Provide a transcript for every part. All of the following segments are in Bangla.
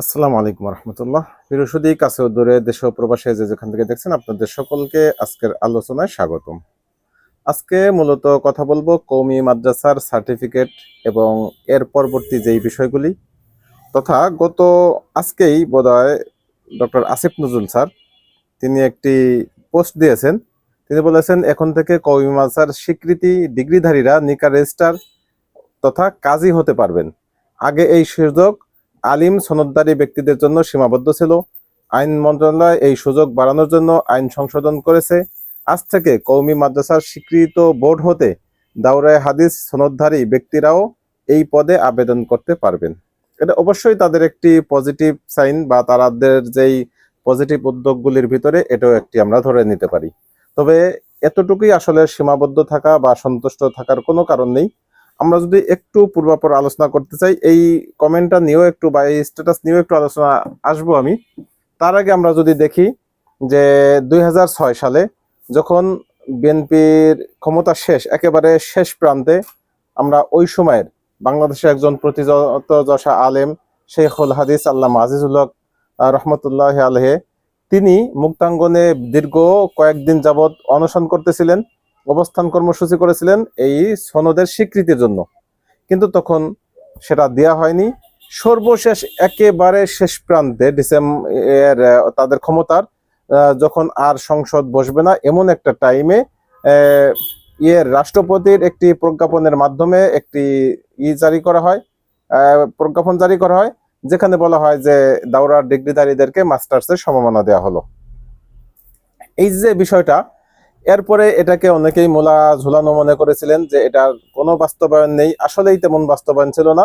আসসালামু আলাইকুম রহমতুল্লাহ। বিরুষদি কাছে দূরে, দেশ প্রবাসে যে যেখান থেকে দেখছেন, আপনাদের সকলকে আজকের আলোচনায় স্বাগতম। আজকে মূলত কথা বলব কৌমি মাদ্রাসার সার্টিফিকেট এবং এর পরবর্তী যেই বিষয়গুলি, তথা গত আজকেই বোধহয় ডক্টর আসিফ নজরুল স্যার, তিনি একটি পোস্ট দিয়েছেন। তিনি বলেছেন, এখন থেকে কৌমি মাদ্রাসার স্বীকৃতি ডিগ্রিধারীরা নিকা রেজিস্টার তথা কাজী হতে পারবেন। আগে এই সুযোগ আলিম সনদদারী ব্যক্তিদের জন্য সীমাবদ্ধ ছিল। আইন মন্ত্রণালয় এই সুযোগ বাড়ানোর জন্য আইন সংশোধন করেছে। আজ থেকে কৌমি মাদ্রাসার স্বীকৃত বোর্ড হতে দাউরায় হাদিস সনদধারী ব্যক্তিরাও এই পদে আবেদন করতে পারবেন। এটা অবশ্যই তাদের একটি পজিটিভ সাইন বা তাদের যেই পজিটিভ উদ্যোগগুলির ভিতরে এটাও একটি আমরা ধরে নিতে পারি। তবে এতটুকুই আসলে সীমাবদ্ধ থাকা বা সন্তুষ্ট থাকার কোনো কারণ নেই। আমরা যদি একটু পূর্বাপর আলোচনা করতে চাই, এই কমেন্টটা নিয়েও একটু বা এই স্ট্যাটাস নিয়েও একটু আলোচনা আসব আমি। তার আগে আমরা যদি দেখি যে দুই হাজার ছয় সালে যখন বিএনপির ক্ষমতা শেষ, একেবারে শেষ প্রান্তে আমরা ওই সময়ের বাংলাদেশের একজন প্রতিযত যশা আলেম শেখুল হাদিস আল্লাহ আজিজুল হক রহমতুল্লাহ আলহে তিনি মুক্তাঙ্গনে দীর্ঘ কয়েকদিন যাবৎ অনশন করতেছিলেন। অবস্থান কর্মসূচি করেছিলেন এই সনদের স্বীকৃতির জন্য। কিন্তু তখন সেটা দেয়া হয়নি। সর্বশেষ একেবারে শেষ প্রান্তে ডিসেম্বর তাদের ক্ষমতার যখন আর সংসদ বসবে না, এমন একটা টাইমে ইয়ের রাষ্ট্রপতির একটি প্রজ্ঞাপনের মাধ্যমে একটি ই জারি করা হয় প্রজ্ঞাপন জারি করা হয়, যেখানে বলা হয় যে দাওরার ডিগ্রিধারীদেরকে মাস্টার্সের সম্মাননা দেওয়া হলো। এই যে বিষয়টা এরপরে এটাকে অনেকেই মোলা ঝুলানো মনে করেছিলেন যে এটার কোনো বাস্তবায়ন নেই। আসলেই তেমন বাস্তবায়ন ছিল না।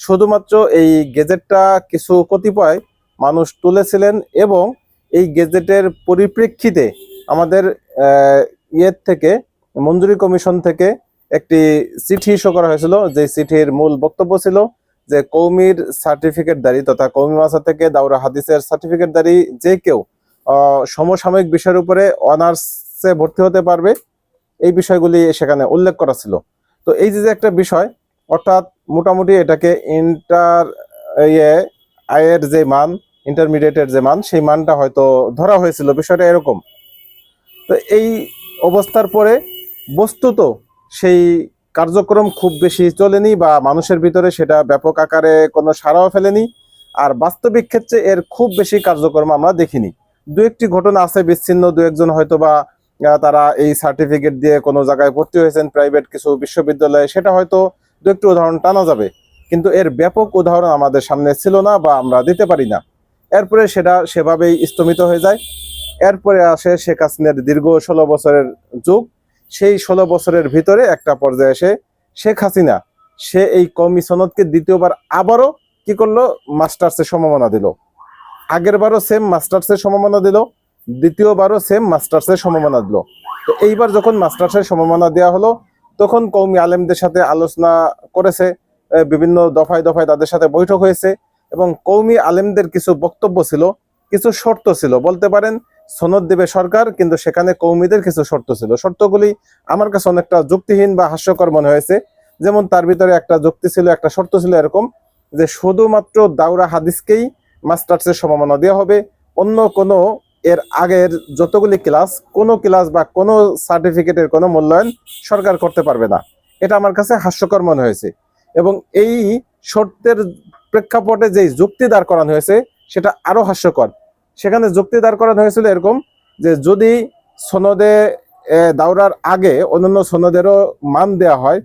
শুধুমাত্র এই গেজেটটা কিছু কতিপয় মানুষ তুলেছিলেন এবং এই গেজেটের পরিপ্রেক্ষিতে আমাদের ইয়ের থেকে, মঞ্জুরি কমিশন থেকে একটি চিঠি ইস্যু করা হয়েছিল। যে চিঠির মূল বক্তব্য ছিল যে কৌমির সার্টিফিকেট দাঁড়ি তথা কৌমি মাসা থেকে দাউরা হাদিসের সার্টিফিকেট দাঁড়ি যে কেউ সমসাময়িক বিষয়ের উপরে অনার্সে ভর্তি হতে পারবে। এই বিষয়গুলি সেখানে উল্লেখ করা ছিল। তো এই যে একটা বিষয়, অর্থাৎ মোটামুটি এটাকে ইন্টার ইয়ে আয়ের যে মান ইন্টারমিডিয়েটের যে মান, সেই মানটা হয়তো ধরা হয়েছিল। বিষয়টা এরকম। তো এই অবস্থার পরে বস্তুত সেই কার্যক্রম খুব বেশি চলেনি বা মানুষের ভিতরে সেটা ব্যাপক আকারে কোনো সাড়াও ফেলেনি। আর বাস্তবিক ক্ষেত্রে এর খুব বেশি কার্যক্রম আমরা দেখিনি। দু একটি ঘটনা আছে বিচ্ছিন্ন, দু একজন হয়তো বা তারা এই সার্টিফিকেট দিয়ে কোনো জায়গায় ভর্তি হয়েছেন প্রাইভেট কিছু বিশ্ববিদ্যালয়ে, সেটা হয়তো দু একটি উদাহরণ টানা যাবে। কিন্তু এর ব্যাপক উদাহরণ আমাদের সামনে ছিল না বা আমরা দিতে পারি না। এরপরে সেটা সেভাবেই স্থমিত হয়ে যায়। এরপরে আসে শেখ হাসিনার দীর্ঘ ষোলো বছরের যুগ। সেই ষোলো বছরের ভিতরে একটা পর্যায়ে এসে শেখ হাসিনা, সে এই কমিশনকে দ্বিতীয়বার আবারও কি করল? মাস্টার্সের সম্ভাবনা দিল। আগের বারও সেম মাস্টার্সের সম্ভাবনা দিল। দ্বিতীয়বারও সেম মাস্টার্সের সম্ভাবনা দিল। তো এইবার যখন মাস্টার্সের সম্ভাবনা দেওয়া হলো, তখন কৌমি আলেমদের সাথে আলোচনা করেছে বিভিন্ন দফায় দফায় তাদের সাথে বৈঠক হয়েছে এবং কৌমি আলেমদের কিছু বক্তব্য ছিল, কিছু শর্ত ছিল। বলতে পারেন, সনদ দেবে সরকার, কিন্তু সেখানে কৌমিদের কিছু শর্ত ছিল। শর্তগুলি আমার কাছে অনেকটা যুক্তিহীন বা হাস্যকর মনে হয়েছে। যেমন তার ভিতরে একটা যুক্তি ছিল, একটা শর্ত ছিল এরকম যে শুধুমাত্র দাউরা হাদিসকেই মাস্টার্সের সম্ভাবনা দেওয়া হবে, অন্য কোনো এর আগের যতগুলি ক্লাস কোনো ক্লাস বা কোনো সার্টিফিকেটের কোনো মূল্যায়ন সরকার করতে পারবে না। এটা আমার কাছে হাস্যকর মনে হয়েছে। এবং এই শর্তের প্রেক্ষাপটে যে যুক্তি দাঁড় করানো হয়েছে সেটা আরও হাস্যকর। সেখানে যুক্তি দাঁড় করানো হয়েছিল এরকম যে যদি সনদে এ, দাওরার আগে অন্যান্য সনদেরও মান দেওয়া হয়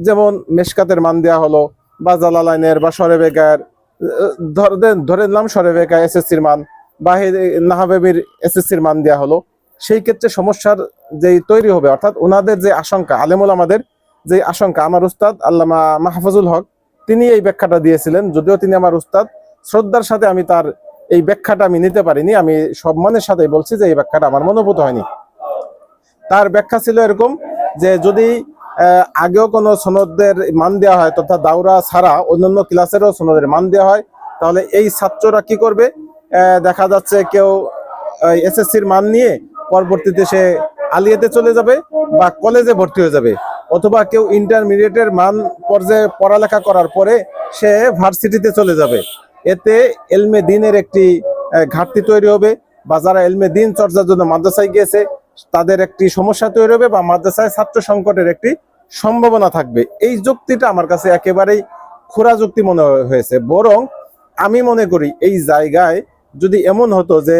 যেমন মেশকাতের মান দেওয়া হলো বা জালালাইনের বা সরেবেকার ধরে ধরে নিলাম সরেবেকা এসএসসির মান বা হে- নাহাবেবির এসএসসির মান দেওয়া হলো। সেই ক্ষেত্রে সমস্যার যেই তৈরি হবে, অর্থাৎ ওনাদের যে আশঙ্কা, আলেমুল আমাদের যে আশঙ্কা, আমার উস্তাদ আল্লামা মাহফুজুল হক, তিনি এই ব্যাখ্যাটা দিয়েছিলেন। যদিও তিনি আমার উস্তাদ, শ্রদ্ধার সাথে আমি তার এই ব্যাখ্যাটা আমি নিতে পারিনি। আমি সম্মানের সাথে বলছি যে এই ব্যাখ্যাটা আমার মনোভূত হয়নি। তার ব্যাখ্যা ছিল এরকম যে যদি আগেও কোনো সনদের মান দেওয়া হয়, তথা দাউরা ছাড়া অন্যান্য ক্লাসেরও সনদের মান দেওয়া হয়, তাহলে এই ছাত্ররা কি করবে? দেখা যাচ্ছে কেউ এসএসসির মান নিয়ে পরবর্তীতে সে আলিয়াতে চলে যাবে বা কলেজে ভর্তি হয়ে যাবে। অথবা কেউ ইন্টারমিডিয়েটের মান পর্যায়ে পড়ালেখা করার পরে সে ভার্সিটিতে চলে যাবে। এতে এলমে দিনের একটি ঘাটতি তৈরি হবে বা যারা এলমে দিন চর্চার জন্য মাদ্রাসায় গিয়েছে, তাদের একটি সমস্যা তৈরি হবে বা মাদ্রাসায় ছাত্র সংকটের একটি সম্ভাবনা থাকবে। এই যুক্তিটা আমার কাছে একেবারেই খোরা যুক্তি মনে হয়েছে। বরং আমি মনে করি এই জায়গায় যদি এমন হতো যে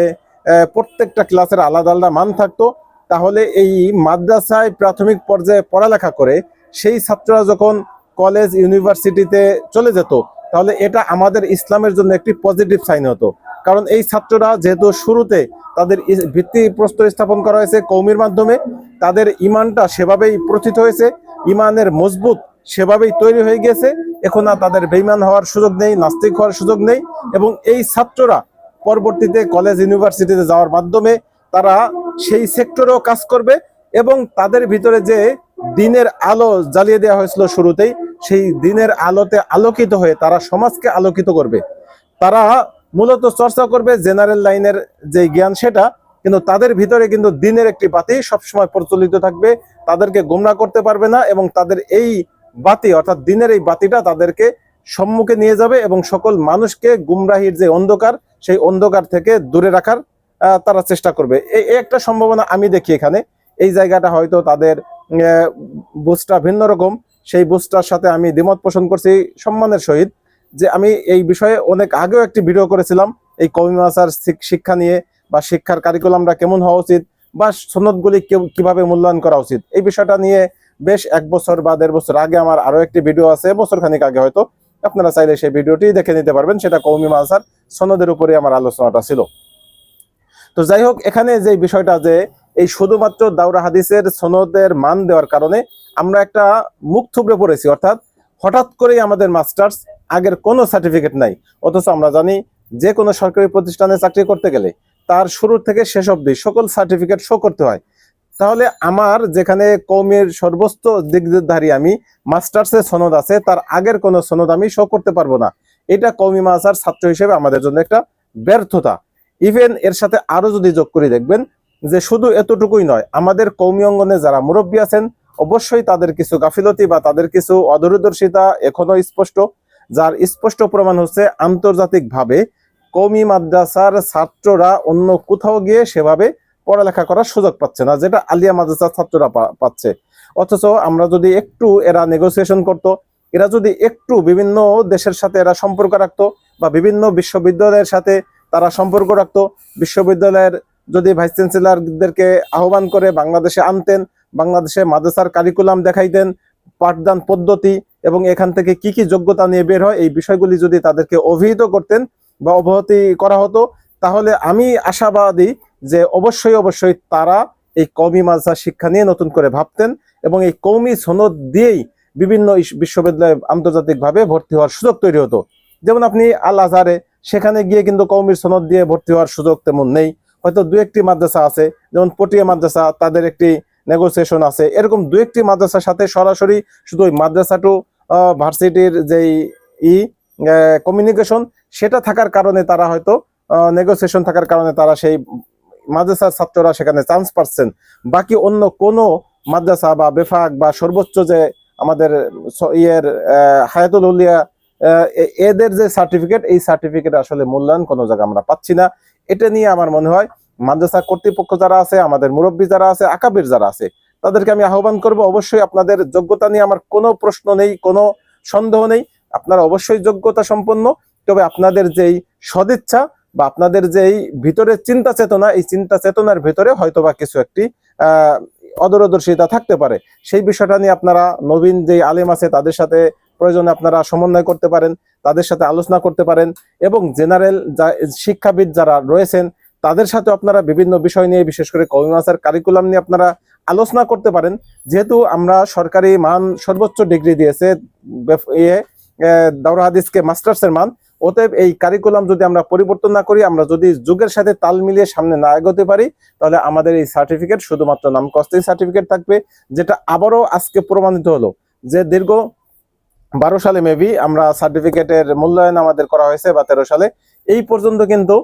প্রত্যেকটা ক্লাসের আলাদা আলাদা মান থাকতো, তাহলে এই মাদ্রাসায় প্রাথমিক পর্যায়ে পড়ালেখা করে সেই ছাত্ররা যখন কলেজ, ইউনিভার্সিটিতে চলে যেত, তাহলে এটা আমাদের ইসলামের জন্য একটি পজিটিভ সাইন হতো। কারণ এই ছাত্ররা যেহেতু শুরুতে তাদের ভিত্তি প্রস্তর স্থাপন করা হয়েছে কৌমির মাধ্যমে, তাদের ইমানটা সেভাবেই প্রথিত হয়েছে, ইমানের মজবুত সেভাবেই তৈরি হয়ে গেছে এখন আর তাদের বেইমান হওয়ার সুযোগ নেই, নাস্তিক হওয়ার সুযোগ নেই, এবং এই ছাত্ররা পরবর্তীতে কলেজ ইউনিভার্সিটিতে যাওয়ার মাধ্যমে তারা সেই সেক্টরেও কাজ করবে এবং তাদের ভিতরে যে দিনের আলো জ্বালিয়ে দেওয়া হয়েছিল শুরুতেই, সেই দিনের আলোতে আলোকিত হয়ে তারা সমাজকে আলোকিত করবে। তারা মূলত চর্চা করবে জেনারেল লাইনের যে জ্ঞান সেটা, কিন্তু তাদের ভিতরে কিন্তু দিনের একটি বাতি সবসময় প্রচলিত থাকবে, তাদেরকে গোমরা করতে পারবে না এবং তাদের এই বাতি অর্থাৎ দিনের এই বাতিটা তাদেরকে সম্মুখে নিয়ে যাবে এবং সকল মানুষকে গুমরাহির যে অন্ধকার, সেই অন্ধকার থেকে দূরে রাখার তারা চেষ্টা করবে। এই একটা সম্ভাবনা আমি দেখি এখানে। এই জায়গাটা হয়তো তাদের বুঝটা ভিন্ন রকম। সেই বুঝটার সাথে আমি দ্বিমত পোষণ করছি সম্মানের সহিত যে আমি এই বিষয়ে অনেক আগেও একটি ভিডিও করেছিলাম। এই কমি মাসার শিক্ষা নিয়ে বা শিক্ষার কারিকুলামটা কেমন হওয়া উচিত বা সনদগুলি কীভাবে মূল্যায়ন করা উচিত? এই বিষয়টা নিয়ে বেশ এক বছর বা দেড় বছর আগে আমার আরও একটি ভিডিও আছে বছর খানিক আগে হয়তো। আপনারা চাইলে সেই ভিডিওটি দেখে নিতে পারবেন, সেটা কৌমি মাসার সনদের উপরে আমার আলোচনাটা ছিল। তো যাই হোক, এখানে যে বিষয়টা যে এই শুধুমাত্র দাউরা হাদিসের সনদের মান দেওয়ার কারণে আমরা একটা মুখ থুবড়ে পড়েছি, অর্থাৎ হঠাৎ করেই আমাদের মাস্টার্স আগের কোনো সার্টিফিকেট নাই। অথচ আমরা জানি যে কোনো সরকারি প্রতিষ্ঠানে চাকরি করতে গেলে তার শুরু থেকে শেষ অবধি সকল সার্টিফিকেট শো করতে হয়। তাহলে আমার যেখানে কৌমের সর্বোচ্চ দিকধারী আমি, মাস্টার্সের সনদ আছে, তার আগের কোনো সনদ আমি শো করতে পারব না। এটা কৌমি মাসার ছাত্র হিসেবে আমাদের জন্য একটা ব্যর্থতা। ইভেন এর সাথে আরও যদি যোগ করে দেখবেন, যে শুধু এতটুকুই নয়, আমাদের কৌমি অঙ্গনে যারা মুরব্বী আছেন, অবশ্যই তাদের কিছু গাফিলতি বা তাদের কিছু অদূরদর্শিতা এখনও স্পষ্ট, যার স্পষ্ট প্রমাণ হচ্ছে আন্তর্জাতিকভাবে কৌমি মাদ্রাসার ছাত্ররা অন্য কোথাও গিয়ে সেভাবে পড়ালেখা করার সুযোগ পাচ্ছে না, যেটা আলিয়া মাদ্রাসার ছাত্ররা পাচ্ছে। অথচ আমরা যদি একটু এরা নেগোসিয়েশন করত, এরা যদি একটু বিভিন্ন দেশের সাথে এরা সম্পর্ক রাখতো বা বিভিন্ন বিশ্ববিদ্যালয়ের সাথে তারা সম্পর্ক রাখতো, বিশ্ববিদ্যালয়ের যদি ভাইস চ্যান্সেলরদেরকে আহ্বান করে বাংলাদেশে আনতেন, বাংলাদেশে মাদ্রাসার কারিকুলাম দেখাইতেন, পাঠদান পদ্ধতি এবং এখান থেকে কি কি যোগ্যতা নিয়ে বের হয়, এই বিষয়গুলি যদি তাদেরকে অভিহিত করতেন বা অবহতি করা হতো, তাহলে আমি আশাবাদী যে অবশ্যই অবশ্যই তারা এই কৌমি মাদ্রাসা শিক্ষা নিয়ে নতুন করে ভাবতেন এবং এই কৌমি সনদ দিয়েই বিভিন্ন বিশ্ববিদ্যালয়ে আন্তর্জাতিকভাবে ভর্তি হওয়ার সুযোগ তৈরি হতো। যেমন আপনি আল আজহারে সেখানে গিয়ে কিন্তু কৌমির সনদ দিয়ে ভর্তি হওয়ার সুযোগ তেমন নেই। হয়তো দু একটি মাদ্রাসা আছে, যেমন পটিয়া মাদ্রাসা, তাদের একটি নেগোসিয়েশন আছে। এরকম দু একটি মাদ্রাসার সাথে সরাসরি শুধু ওই মাদ্রাসা টু ভার্সিটির যেই ই কমিউনিকেশন সেটা থাকার কারণে তারা হয়তো নেগোসিয়েশন থাকার কারণে তারা সেই মাদ্রাসার ছাত্ররা সেখানে চান্স পাচ্ছেন। বাকি অন্য কোনো মাদ্রাসা বা বেফাক বা সর্বোচ্চ যে আমাদের ইয়ের হায়াতুল উলিয়া এদের যে সার্টিফিকেট এই সার্টিফিকেট আসলে মূল্যায়ন কোনো জায়গায় আমরা পাচ্ছি না। এটা নিয়ে আমার মনে হয় মাদ্রাসা কর্তৃপক্ষ যারা আছে, আমাদের মুরব্বী যারা আছে, আকাবির যারা আছে, তাদেরকে আমি আহ্বান করব, অবশ্যই আপনাদের যোগ্যতা নিয়ে আমার কোনো প্রশ্ন নেই, কোনো সন্দেহ নেই। আপনারা অবশ্যই যোগ্যতা সম্পন্ন, তবে আপনাদের যেই সদিচ্ছা বা আপনাদের যেই ভিতরের চিন্তা চেতনা এই চিন্তা চেতনার ভিতরে হয়তোবা কিছু একটি অদূরদর্শিতা থাকতে পারে। সেই বিষয়টা নিয়ে আপনারা নবীন যে আলেম আছে তাদের সাথে প্রয়োজনে আপনারা সমন্বয় করতে পারেন তাদের সাথে আলোচনা করতে পারেন এবং জেনারেল যা শিক্ষাবিদ যারা রয়েছেন তাদের সাথে আপনারা বিভিন্ন বিষয় নিয়ে বিশেষ করে কমি মাসের কারিকুলাম নিয়ে আপনারা আলোচনা করতে পারেন। যেহেতু আমরা সরকারি মান সর্বোচ্চ ডিগ্রি দিয়েছে ইয়ে আহ, হাদিসকে মাস্টার্সের মান অতএব এই কারিকুলাম যদি আমরা পরিবর্তন না করি, আমরা যদি যুগের সাথে তাল মিলিয়ে সামনে না এগোতে পারি, তাহলে আমাদের এই সার্টিফিকেট শুধুমাত্র নাম কস্তেই সার্টিফিকেট থাকবে, যেটা আবারও আজকে প্রমাণিত হলো যে দীর্ঘ বারো সালে মেবি আমরা সার্টিফিকেটের মূল্যায়ন আমাদের করা হয়েছে বা তেরো সালে। এই পর্যন্ত কিন্তু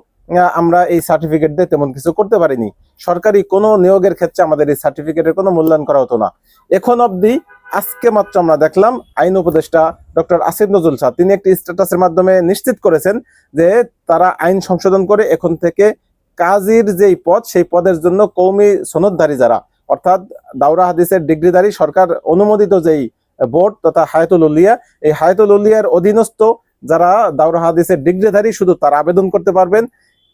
আমরা এই সার্টিফিকেট দিয়ে তেমন কিছু করতে পারিনি। সরকারি কোনো নিয়োগের ক্ষেত্রে আমাদের এই সার্টিফিকেটের কোনো মূল্যায়ন করা হতো না। এখন অবধি আজকে মাত্র আমরা দেখলাম আইন উপদেষ্টা ডক্টর আসিফ নজরুল স্যার তিনি একটি স্ট্যাটাসের মাধ্যমে নিশ্চিত করেছেন যে তারা আইন সংশোধন করে এখন থেকে কাজীর যেই পদ, সেই পদের জন্য কৌমি সনদধারী যারা, অর্থাৎ দাওরা হাদিসের ডিগ্রিধারী সরকার অনুমোদিত যেই বোর্ড তথা হায়াতুল উলিয়া, এই হায়াতুল উলিয়ার অধীনস্থ যারা দাওরা হাদিসের ডিগ্রিধারী, শুধু তারা আবেদন করতে পারবেন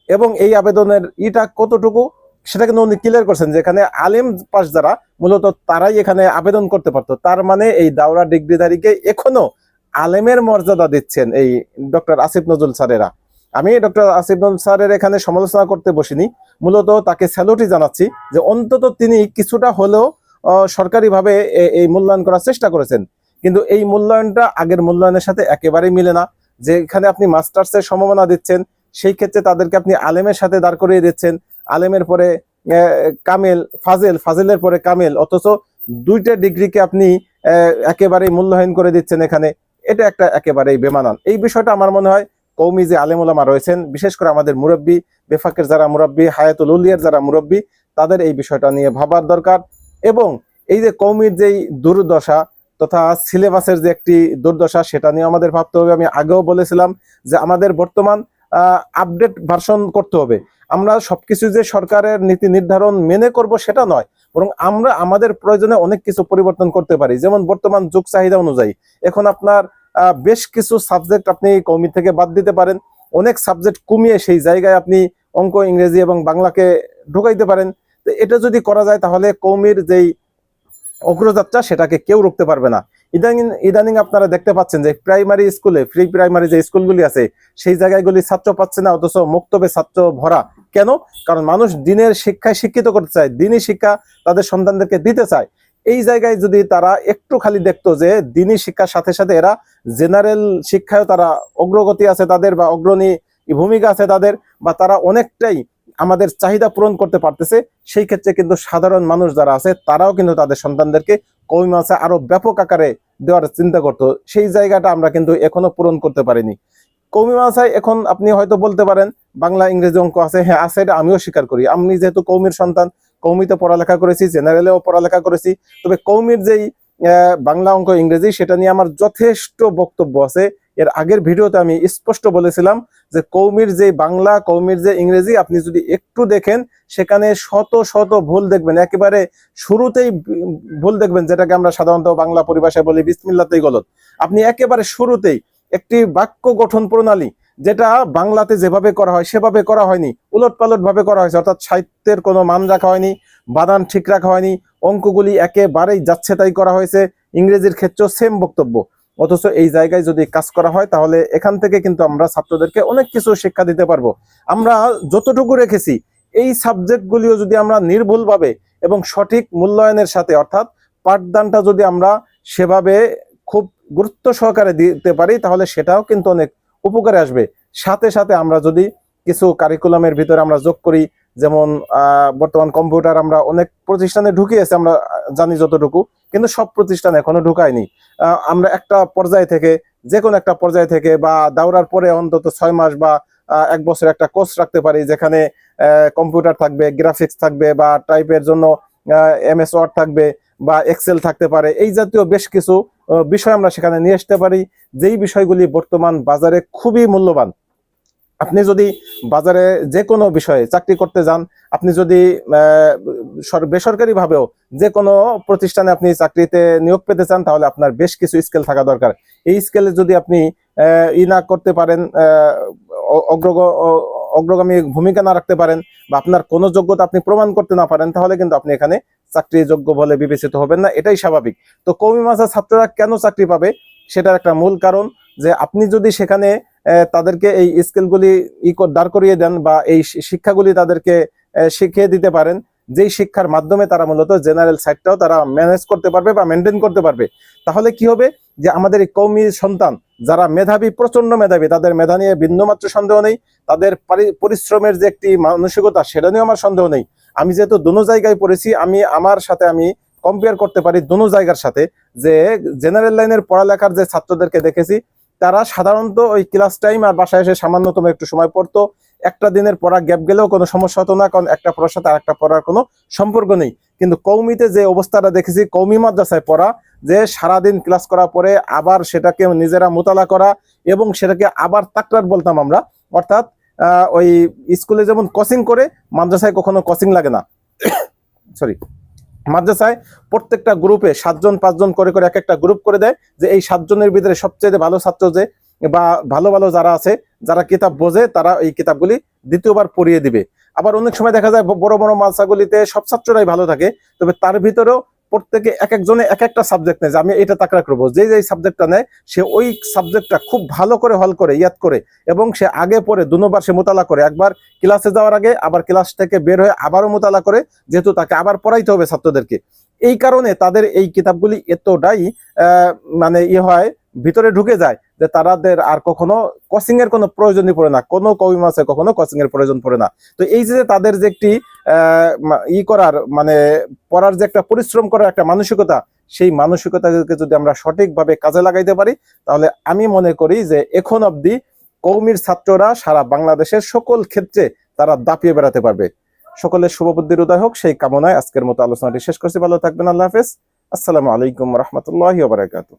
এবং এই আবেদনের ইটা কতটুকু সেটা কিন্তু উনি ক্লিয়ার করছেন যেখানে আলেম পাস যারা, মূলত তারাই এখানে আবেদন করতে পারতো। তার মানে এই দাওরা ডিগ্রিধারীকে এখনও আলেমের মর্যাদা দিচ্ছেন এই ডক্টর আসিফ নজরুল স্যারেরা। আমি ডক্টর আসিফ নজরুল স্যারের এখানে সমালোচনা করতে বসিনি, মূলত তাকে স্যালুটি জানাচ্ছি যে অন্তত তিনি কিছুটা হলেও সরকারিভাবে এই মূল্যায়ন করার চেষ্টা করেছেন। কিন্তু এই মূল্যায়নটা আগের মূল্যায়নের সাথে একেবারেই মিলে না। যেখানে আপনি মাস্টার্সের সম্ভাবনা দিচ্ছেন, সেই ক্ষেত্রে তাদেরকে আপনি আলেমের সাথে দাঁড় করিয়ে দিচ্ছেন। আলেমের পরে কামেল, ফাজেল, ফাজেলের পরে কামেল, অথচ দুইটা ডিগ্রিকে আপনি একেবারেই মূল্যায়ন করে দিচ্ছেন এখানে। এটা একটা একেবারেই বেমানান। এই বিষয়টা আমার মনে হয় কৌমি যে আলেম ওলামা রয়েছেন, বিশেষ করে আমাদের মুরব্বী, বেফাকের যারা মুরব্বী, হায়াতুল উলিয়ার যারা মুরব্বী, তাদের এই বিষয়টা নিয়ে ভাবার দরকার। এবং এই যে কৌমির যেই দুর্দশা তথা সিলেবাসের যে একটি দুর্দশা, সেটা নিয়ে আমাদের ভাবতে হবে। আমি আগেও বলেছিলাম যে আমাদের বর্তমান আপডেট ভার্সন করতে হবে। আমরা সবকিছু যে সরকারের নীতি নির্ধারণ মেনে করব সেটা নয়, বরং আমরা আমাদের প্রয়োজনে অনেক কিছু পরিবর্তন করতে পারি। যেমন বর্তমান যুগ চাহিদা অনুযায়ী, এখন আপনার বেশ কিছু সাবজেক্ট আপনি কৌমি থেকে বাদ দিতে পারেন। অনেক সাবজেক্ট কমিয়ে সেই জায়গায় আপনি অঙ্ক, ইংরেজি এবং বাংলাকে ঢুকাইতে পারেন। তো এটা যদি করা যায়, তাহলে কৌমির যেই অগ্রযাত্রা, সেটাকে কেউ রুখতে পারবে না। ইদানিং ইদানিং আপনারা দেখতে পাচ্ছেন যে প্রাইমারি স্কুলে ফ্রি প্রাইমারি যে স্কুলগুলি আছে, সেই জায়গাগুলি ছাত্র পাচ্ছে না, অথচ মুক্তবে ছাত্র ভরা। কেন? কারণ মানুষ দিনের শিক্ষায় শিক্ষিত করতে চায়, দিনই শিক্ষা তাদের সন্তানদেরকে দিতে চায়। এই জায়গায় যদি তারা একটু খালি দেখতো যে দিনই শিক্ষার সাথে সাথে এরা জেনারেল শিক্ষায় তারা অগ্রগতি আছে তাদের বা অগ্রণী ভূমিকা আছে তাদের বা তারা অনেকটাই আমাদের চাহিদা পূরণ করতে পারতেছে, সেই ক্ষেত্রে কিন্তু সাধারণ মানুষ যারা আছে, তারাও কিন্তু তাদের সন্তানদেরকে কৌমি মাসে আরও ব্যাপক আকারে দেওয়ার চিন্তা করতো। সেই জায়গাটা আমরা কিন্তু এখনও পূরণ করতে পারিনি। কৌমি মাসায় এখন আপনি হয়তো বলতে পারেন, বাংলা ইংরেজি অঙ্ক আছে হ্যাঁ আছে এটা আমিও স্বীকার করি। আমি যেহেতু কৌমির সন্তান কৌমিতে পড়ালেখা করেছি জেনারেলেও পড়ালেখা করেছি। তবে কৌমির যেই বাংলা অঙ্ক ইংরেজি, সেটা নিয়ে আমার যথেষ্ট বক্তব্য আছে। এর আগের ভিডিওতে আমি স্পষ্ট বলেছিলাম যে কৌমির যে বাংলা, কৌমির যে ইংরেজি আপনি যদি একটু দেখেন, সেখানে শত শত ভুল দেখবেন। একেবারে শুরুতেই ভুল দেখবেন, যেটাকে আমরা সাধারণত বাংলা পরিভাষায় বলি বিসমিল্লাতেই গলত। আপনি একেবারে শুরুতেই একটি বাক্য গঠন প্রণালী, যেটা বাংলাতে যেভাবে করা হয়, সেভাবে করা হয়নি। উলট ভাবে করা হয়েছে, অর্থাৎ সাহিত্যের কোনো মান রাখা হয়নি বাদান ঠিক রাখা হয়নি, অঙ্কগুলি একেবারেই যাচ্ছে তাই করা হয়েছে। ইংরেজির ক্ষেত্রেও সেম বক্তব্য। অথচ এই জায়গায় যদি কাজ করা হয়, তাহলে এখান থেকে কিন্তু আমরা ছাত্রদেরকে অনেক কিছু শিক্ষা দিতে পারব। আমরা যতটুকু রেখেছি, এই সাবজেক্টগুলিও যদি আমরা নির্ভুলভাবে এবং সঠিক মূল্যায়নের সাথে, অর্থাৎ পাঠদানটা যদি আমরা সেভাবে খুব গুরুত্ব সহকারে দিতে পারি, তাহলে সেটাও কিন্তু অনেক উপকারে আসবে। সাথে সাথে আমরা যদি কিছু কারিকুলামের ভিতরে আমরা যোগ করি যেমন বর্তমান কম্পিউটার আমরা অনেক প্রতিষ্ঠানে ঢুকিয়েছি, আমরা জানি যতটুকু, কিন্তু সব প্রতিষ্ঠানে এখনও ঢুকায়নি। আমরা একটা পর্যায় থেকে যে কোনো একটা পর্যায় থেকে বা দাওরার পরে অন্তত ছয় মাস বা এক বছর একটা কোর্স রাখতে পারি, যেখানে কম্পিউটার থাকবে, গ্রাফিক্স থাকবে বা টাইপের জন্য এম এস ওয়ার্ড থাকবে বা এক্সেল থাকতে পারে, এই জাতীয় বেশ কিছু বিষয় আমরা সেখানে নিয়ে আসতে পারি, যেই বিষয়গুলি বর্তমান বাজারে খুবই মূল্যবান। আপনি যদি বাজারে যে কোনো বিষয়ে চাকরি করতে যান, আপনি যদি বেসরকারিভাবেও যে কোনো প্রতিষ্ঠানে আপনি চাকরিতে নিয়োগ পেতে চান, তাহলে আপনার বেশ কিছু স্কেল থাকা দরকার। এই স্কেলে যদি আপনি ই না করতে পারেন অগ্রগ অগ্রগামী ভূমিকা না রাখতে পারেন বা আপনার কোনো যোগ্যতা আপনি প্রমাণ করতে না পারেন, তাহলে কিন্তু আপনি এখানে চাকরি যোগ্য বলে বিবেচিত হবেন না। এটাই স্বাভাবিক। তো কৌমি মাসা ছাত্ররা কেন চাকরি পাবে? সেটার একটা মূল কারণ যে আপনি যদি সেখানে তাদেরকে এই স্কিলগুলি ই দাঁড় করিয়ে দেন বা এই শিক্ষাগুলি তাদেরকে শিখিয়ে দিতে পারেন। যেই শিক্ষার মাধ্যমে তারা মূলত জেনারেল সাইডটাও তারা ম্যানেজ করতে পারবে বা মেনটেন করতে পারবে। তাহলে কি হবে? যে আমাদের এই কৌমি সন্তান, যারা মেধাবী প্রচণ্ড মেধাবী, তাদের মেধা নিয়ে বিন্দুমাত্র সন্দেহ নেই। তাদের পারি- পরিশ্রমের যে একটি মানসিকতা, সেটা নিয়েও আমার সন্দেহ নেই। আমি যেহেতু দোনো জায়গায় পড়েছি, আমি, আমার সাথে আমি কম্পেয়ার করতে পারি দোনো জায়গার সাথে। যে জেনারেল লাইনের পড়ালেখার যে ছাত্রদেরকে দেখেছি তারা সাধারণত ওই ক্লাস টাইম আর বাসায় এসে সামান্যতম একটু সময় পড়তো। একটা দিনের পড়া গ্যাপ গেলেও কোনো সমস্যা হতো না, কারণ একটা পড়ার সাথে আরেকটা পড়ার কোনো সম্পর্ক নেই। কিন্তু কৌমিতে যে অবস্থাটা দেখেছি, কৌমি মাদ্রাসায় পড়া, যে সারাদিন ক্লাস করার পরে আবার সেটাকে নিজেরা মোতালা করা এবং সেটাকে আবার তাকরার বলতাম আমরা, অর্থাৎ ওই স্কুলে যেমন কোচিং করে, মাদ্রাসায় কখনো কোচিং লাগে না। সরি মাদ্রাসায় প্রত্যেকটা গ্রুপে সাতজন, পাঁচজন করে করে এক একটা গ্রুপ করে দেয় যে এই সাতজনের ভিতরে সবচেয়ে ভালো ছাত্র যে বা ভালো ভালো যারা আছে, যারা কিতাব বোঝে তারা এই কিতাবগুলি দ্বিতীয়বার পড়িয়ে দিবে। আবার অনেক সময় দেখা যায় বড় বড় মালসাগুলিতে সব ছাত্ররাই ভালো থাকে, তবে তার ভিতরেও প্রত্যেকে এক একজনে এক একটা সাবজেক্ট নেয়। যে আমি এটা তাকড়া করব। যে যে সাবজেক্টটা নেয়, সে ওই সাবজেক্টটা খুব ভালো করে হল করে, ইয়াদ করে এবং সে আগে পরে দুবার সে মোতালা করে। একবার ক্লাসে যাওয়ার আগে, আবার ক্লাস থেকে বের হয়ে আবারও মোতালা করে, যেহেতু তাকে আবার পড়াইতে হবে ছাত্রদেরকে। এই কারণে তাদের এই কিতাবগুলি এতটাই মানে ইয়ে হয়, ভিতরে ঢুকে যায় যে তাদের আর কখনো কোচিং এর কোনো প্রয়োজনই পড়ে না। কোনো কবি মাসে কখনো কোচিং এর প্রয়োজন পড়ে না। তো এই যে তাদের যে একটি ই করার মানে পড়ার যে একটা পরিশ্রম করার একটা মানসিকতা, সেই মানসিকতাকে যদি আমরা সঠিকভাবে কাজে লাগাইতে পারি, তাহলে আমি মনে করি যে এখন অবধি কৌমির ছাত্ররা সারা বাংলাদেশের সকল ক্ষেত্রে তারা দাপিয়ে বেড়াতে পারবে। সকলের শুভবুদ্ধির উদয় হোক, সেই কামনায় আজকের মতো আলোচনাটি শেষ করছি। ভালো থাকবেন, আল্লাহ হাফেজ। আসসালামু আলাইকুম রহমতুল্লাহ বারাকাতু